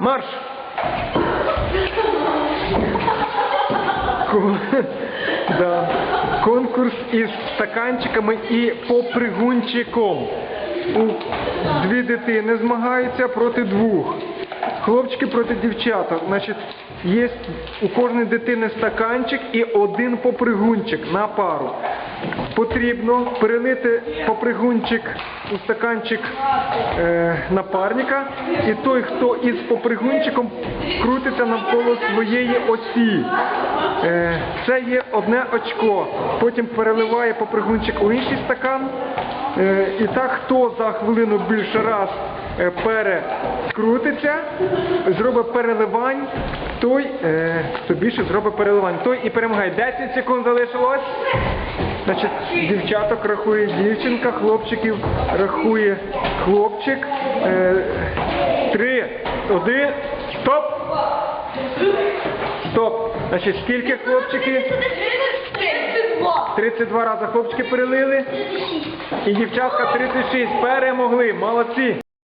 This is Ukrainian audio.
марш! Да. Конкурс із стаканчиками і попригунчиком. У дві дитини змагаються проти двох. Хлопчики проти дівчаток. Значить, є у кожної дитини стаканчик і один попригунчик на пару. Потрібно перелити попригунчик у стаканчик е, напарника, і той, хто із попригунчиком крутиться навколо своєї осі. Е, це є одне очко. Потім переливає попригунчик у інший стакан. Е, і так, хто за хвилину більше раз е, перекрутиться, зробить переливань, той, е, хто більше зробить переливань, той і перемагає. 10 секунд залишилось. Значить, дівчаток рахує дівчинка, хлопчиків рахує хлопчик. Три, один, стоп! Стоп! Значить, скільки хлопчики? 32 рази хлопчики перелили. І дівчатка 36 перемогли. Молодці!